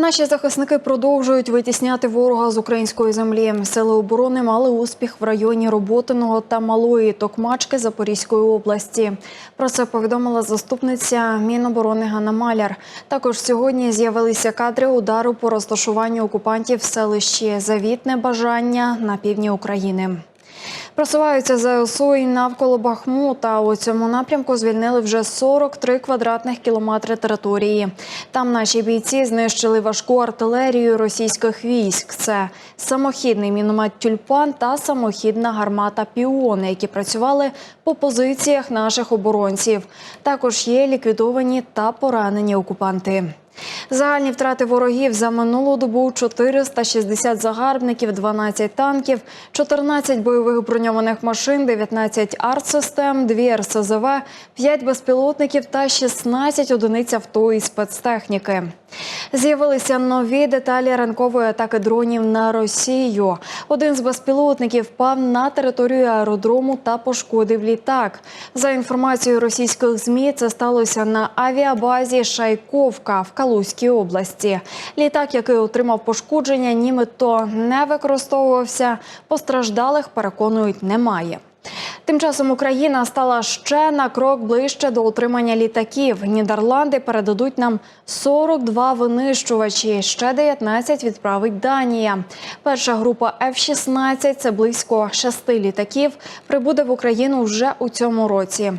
Наші захисники продовжують витісняти ворога з української землі. Сили оборони мали успіх в районі Роботиного та Малої Токмачки Запорізької області. Про це повідомила заступниця Міноборони Ганна Маляр. Також сьогодні з'явилися кадри удару по розташуванню окупантів в селищі Завітне Бажання на півдні України. Просуваються ЗСУ і навколо Бахмута. У цьому напрямку звільнили вже 43 квадратних кілометри території. Там наші бійці знищили важку артилерію російських військ. Це самохідний міномет Тюльпан та самохідна гармата Піон, які працювали по позиціях наших оборонців. Також є ліквідовані та поранені окупанти. Загальні втрати ворогів за минулу добу 460 загарбників, 12 танків, 14 бойових броньованих машин, 19 артсистем, 2 РСЗВ, 5 безпілотників та 16 одиниць авто і спецтехніки. З'явилися нові деталі ранкової атаки дронів на Росію. Один з безпілотників впав на територію аеродрому та пошкодив літак. За інформацією російських змі, це сталося на авіабазі Шайковка в Калузькій області. Літак, який отримав пошкодження, німито не використовувався. Постраждалих переконують, немає. Тим часом Україна стала ще на крок ближче до отримання літаків. Нідерланди передадуть нам 42 винищувачі. Ще 19 відправить Данія. Перша група F-16 – це близько шести літаків. Прибуде в Україну вже у цьому році.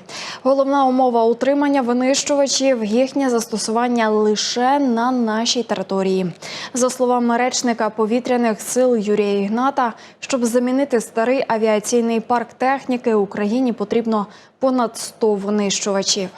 Головна умова утримання винищувачів їхнє застосування лише на нашій території. За словами речника повітряних сил Юрія Ігната, щоб замінити старий авіаційний парк техніки, Україні потрібно понад 100 винищувачів.